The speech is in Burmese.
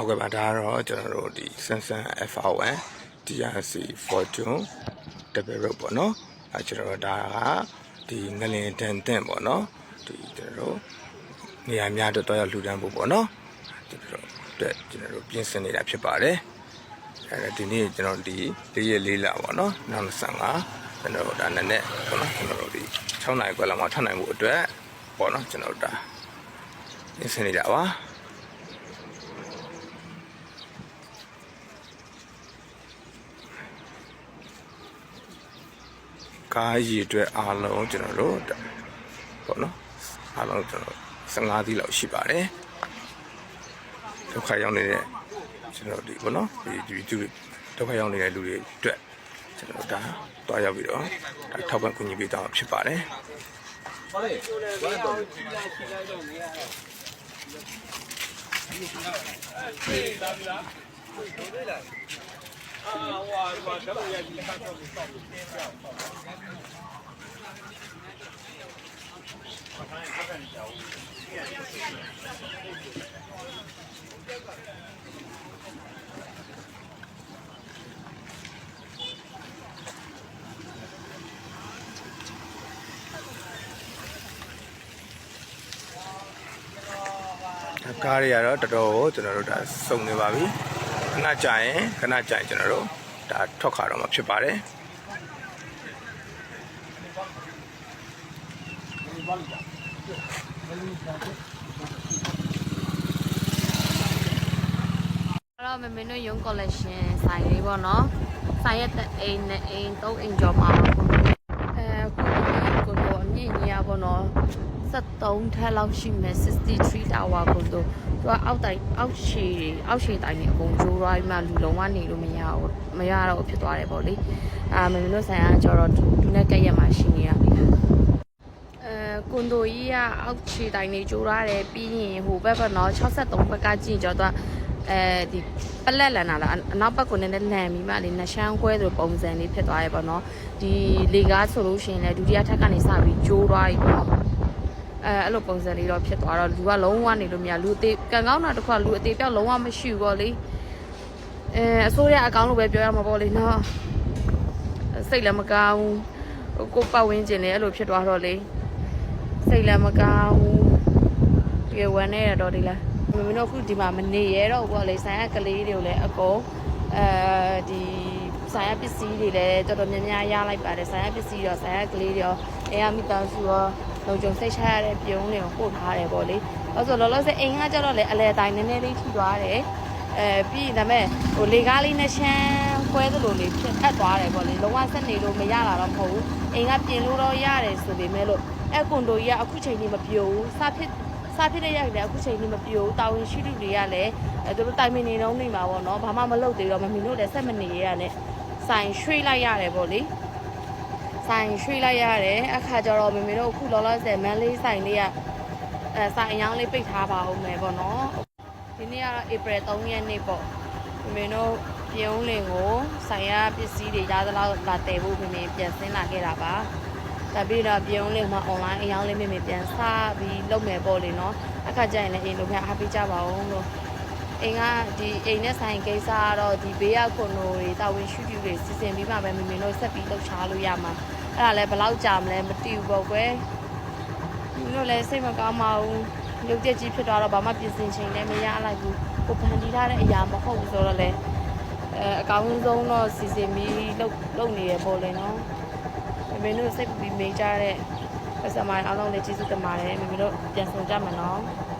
ဟုတ်ကဲ့ပါဒါကတော့ကျွန်တော်တို့ဒီ Samsung FR1 DRC Fortune Double Road ပေါ့နော်အဲကျွန်တော်တို့ဒါကဒီငလင်တန်တင့်ပေါ့နော်ဒီကျွန်တော်တို့နေရာများတော့တော့ရောက်လှူဒန်းဖို့ပေါ့နော်ကျွန်တော်တို့အတွက်ကျွန်တော်တို့ပြင်ဆင်နေတာဖြစ်ပါတယ်အဲဒီနေ့ကျွန်တော်ဒီ၄ရက်၄လပေါ့နော်နောက်25ကျွန်တော်တို့ဒါနဲ့နဲ့ပေါ့နော်ကျွန်တော်တို့ဒီ6နိုင်ခွဲလောက်မှထွက်နိုင်မှုအတွက်ပေါ့နော်ကျွန်တော်တို့ဒါပြင်ဆင်နေတာပါ ကားရည်အတွက်အားလုံးကျွန်တော်တို့ပေါ့နော်အားလုံးကျွန်တော်15သီးလောက်ရှိပါတယ်ဒုက္ခရောက်နေတဲ့ကျွန်တော်ဒီပေါ့နော်ဒီဒီသူတွေဒုက္ခရောက်နေတဲ့လူတွေအတွက်ကျွန်တော်ဒါတွားရောက်ပြီးတော့ဒါထောက်ပံ့ကူညီပေးတာဖြစ်ပါတယ်ဒါကားတွေ ကတော့တော်တော်ကိုကျွန်တော်တို့ဒါစုံနေပါပြီ ခဏကြာရင်ခဏကြာရင်ကျွန်တော်တို့ဒါထွက်ခါတော့မှာဖြစ်ပါတယ်အဲ့တော့မမေတို့ရုံး collection ဆိုင်လေးပေါ့နော်ဆိုင်ရဲ့တစ်အိမ်နဲ့အိမ်သုံးအိမ်ကျော်မှာအဲကိုကိုကိုအမြင့်ကြီးอ่ะပေါ့နော် 73ထက်လောက်ရှိမယ်63 tower ကိုတော့သူကအောက်တိုင်အောက်ရှည်အောက်ရှည်တိုင်နေအကုန်ကျိုးသွားပြီးမှလူလုံးဝနေလို့မရဘူးမရတော့ဖြစ်သွားတယ်ပေါ့လေအာမမေတို့ဆိုင်ကကျတော့သူနဲ့ကက်ရက်မှာရှိနေရပြီအဲကွန်ဒိုကြီးကအောက်ခြေတိုင်နေကျိုးရတယ်ပြီးရင်ဟိုဘက်ကနော်63ဘက်ကကြည့်ကြတော့အဲဒီပလက်လန်လာလားအနောက်ဘက်ကနည်းနည်းလန်ပြီးမှလေနှရှမ်းခွဲဆိုပုံစံလေးဖြစ်သွားရဲပေါ့နော်ဒီလေကားဆိုလို့ရှိရင်လည်းဒုတိယထပ်ကနေစပြီးကျိုးသွားပြီပေါ့ အဲအဲ့လိုပုံစံလေးတော့ဖြစ်သွားတော့လူကလုံးဝနေလို့မရလူအသေးကံကောင်းတာတစ်ခွလူအသေးပြောက်လုံးဝမရှိဘူးပေါ့လေအဲအစိုးရအကောင်းလို့ပဲပြောရမှာပေါ့လေနော်စိတ်လည်းမကောင်းဘူးကိုပတ်ဝန်းကျင်လည်းအဲ့လိုဖြစ်သွားတော့လေစိတ်လည်းမကောင်းဘူးပြေဝမ်းနေရတော့ဒီလားမမတို့အခုဒီမှာမနေရတော့ဘူးပေါ့လေဆိုင်ရကလေးတွေကိုလည်းအကုန်အဲဒီ ဆိုင်ရပစ္စည်းတွေလည်းတော်တော်များများရလိုက်ပါတယ်ဆိုင်ရပစ္စည်းရောဆိုင်ရကလေးတွေရောအဲအမိသားစုရောလုံခြုံစိတ်ချရတဲ့ပြုံးတွေကိုပို့ထားတယ်ပေါ့လေအဲဆိုလောလောဆယ်အိမ်ကကြတော့လေအလဲတိုင်းနည်းနည်းလေးထိသွားတယ်အဲပြီးရင်ဒါပေမဲ့ဟိုလေကားလေးနဲ့ရှမ်းခွဲသလိုလေးဖြစ်အပ်သွားတယ်ပေါ့လေလုံးဝဆက်နေလို့မရလာတော့မဟုတ်ဘူးအိမ်ကပြင်လို့တော့ရတယ်ဆိုပေမဲ့လို့အဲ့ကွန်ဒိုကြီးကအခုချိန်ကြီးမပြိုဘူးစဖြစ်စဖြစ်တဲ့ရက်လည်းအခုချိန်ကြီးမပြိုဘူးတာဝန်ရှိသူတွေကလည်းအဲသူတို့တိုင်မင်နေတော့နေမှာပေါ့နော်ဘာမှမလုပ်သေးတော့မမီတို့လည်းဆက်မနေရရနဲ့ ဆိုင်ရွှေ့လိုက်ရတယ်ပေါ့လေဆိုင်ရွှေ့လိုက်ရတယ်အခါကျတော့မမီတို့အခုလောလောဆယ်မန်လေးဆိုင်လေးကအဲဆိုင်အယောင်းလေးပိတ်ထားပါဦးမယ်ပေါ့နော်ဒီနေ့ကတော့ April 3ရက်နေ့ပေါ့မမီတို့ပြုံးလင်ကိုဆိုင်ရပစ္စည်းတွေရသလောက်လာတည်ဖို့မမီပြန်ဆင်းလာခဲ့တာပါတပြီးတော့ပြုံးလေးမှာ online အယောင်းလေးမိမိပြန်စပြီးလုပ်မယ်ပေါ့လေနော်အခါကျရင်လည်းအိမ်လိုများအားပေးကြပါအောင်လို့ အိမ်ကဒီအိမ်နဲ့ဆိုင်ကိစ္စကတော့ဒီဘေးကကွန်နိုတွေတာဝန်ရှိသူတွေစီစဉ်ပြီးမှပဲမိမိတို့ဆက်ပြီးလှုပ်ရှားလို့ရမှာအဲ့ဒါလည်းဘယ်လောက်ကြာမလဲမသိဘူးပေါ့ကွယ်မိမိတို့လည်းစိတ်မကောင်းပါဘူးရုပ်ကြက်ကြီးဖြစ်သွားတော့ဘာမှပြင်ဆင်ချိန်လည်းမရလိုက်ဘူးကိုဖန်တီးထားတဲ့အရာမဟုတ်ဘူးဆိုတော့လေအဲအကောင်းဆုံးတော့စီစဉ်ပြီးလုပ်လုပ်နေရပေါ့လေနော်မမေတို့စိတ်ပူပြီးမေးကြတဲ့ပတ်စံမအားလုံးလည်းကျေးဇူးတင်ပါတယ်မမေတို့ပြန်ဆောင်ကြမယ်နော်